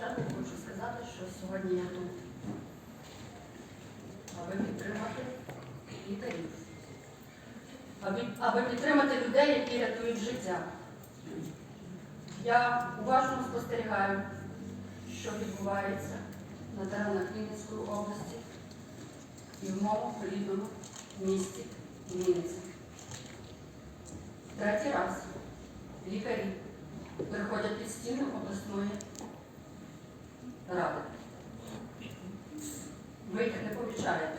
початку хочу сказати, що сьогодні я тут, аби підтримати лікарів, аби, аби підтримати людей, які рятують життя. Я уважно спостерігаю, що відбувається на теренах Вінницької області і в моєму рідному місті Вінниця. Третій раз лікарі приходять під стіни обласної ради. Ви їх не помічаєте.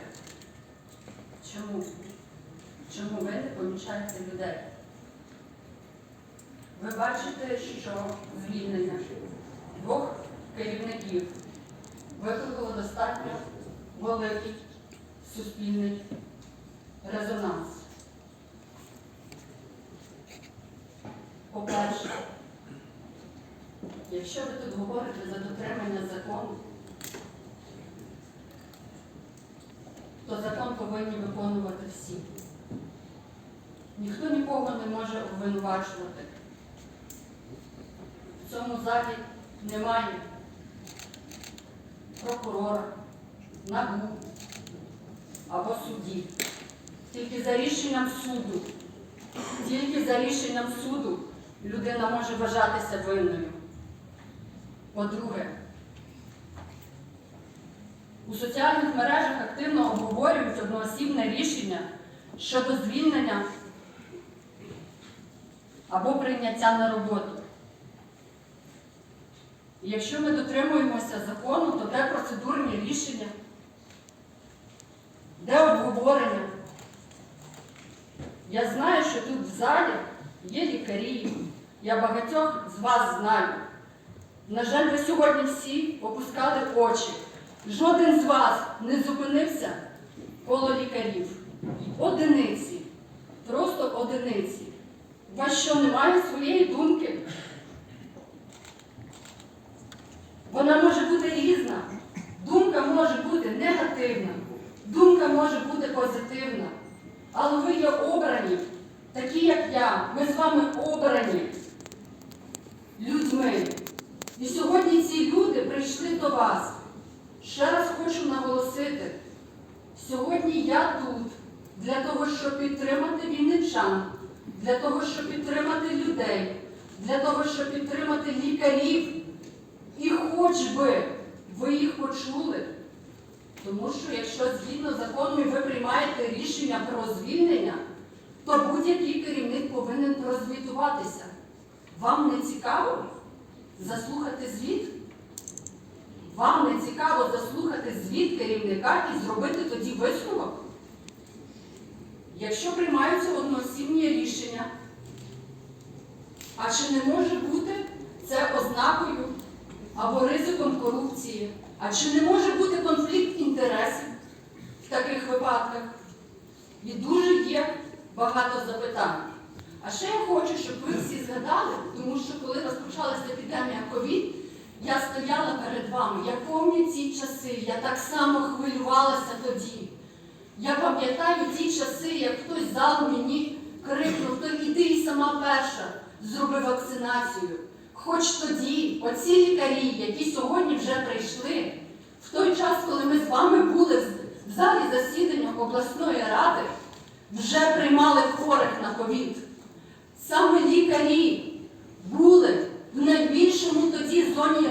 Чому? Чому ви не помічаєте людей? Ви бачите, що звільнення двох керівників викликало достатньо великий суспільний резонанс. Якщо ви тут говорите за дотримання закону, то закон повинні виконувати всі. Ніхто нікого не може обвинувачувати. В цьому залі немає прокурора, НАБУ або судді. Тільки за рішенням суду, тільки за рішенням суду людина може вважатися винною. По-друге, у соціальних мережах активно обговорюють одноосібне рішення щодо звільнення або прийняття на роботу. І якщо ми дотримуємося закону, то де процедурні рішення, де обговорення? Я знаю, що тут в залі є лікарі. Я багатьох з вас знаю. На жаль, ви сьогодні всі опускали очі. Жоден з вас не зупинився коло лікарів. Одиниці. Просто одиниці. У вас що немає своєї думки? Вона може бути різна. Думка може бути негативна, думка може бути позитивна. Але ви є обрані, такі як я. Ми з вами обрані людьми. І сьогодні ці люди прийшли до вас. Ще раз хочу наголосити, сьогодні я тут для того, щоб підтримати вінничан, для того, щоб підтримати людей, для того, щоб підтримати лікарів. І хоч би ви їх почули, тому що якщо згідно закону ви приймаєте рішення про звільнення, то будь-який керівник повинен прозвітуватися. Вам не цікаво заслухати звіт? Вам не цікаво заслухати звіт керівника і зробити тоді висновок? Якщо приймаються одноосібні рішення, а чи не може бути це ознакою або ризиком корупції? А чи не може бути конфлікт інтересів в таких випадках? І дуже є багато запитань. А ще я хочу, щоб ви всі згадали, тому що коли розпочалася епідемія ковід, я стояла перед вами. Я пам'ятаю ці часи, я так само хвилювалася тоді. Я пам'ятаю ті часи, як хтось з залу мені крикнув, то іди і сама перша зроби вакцинацію. Хоч тоді оці лікарі, які сьогодні вже прийшли, в той час, коли ми з вами були в залі засідання обласної ради, вже приймали хворих на ковід. Саме лікарі були в найбільшому тоді зоні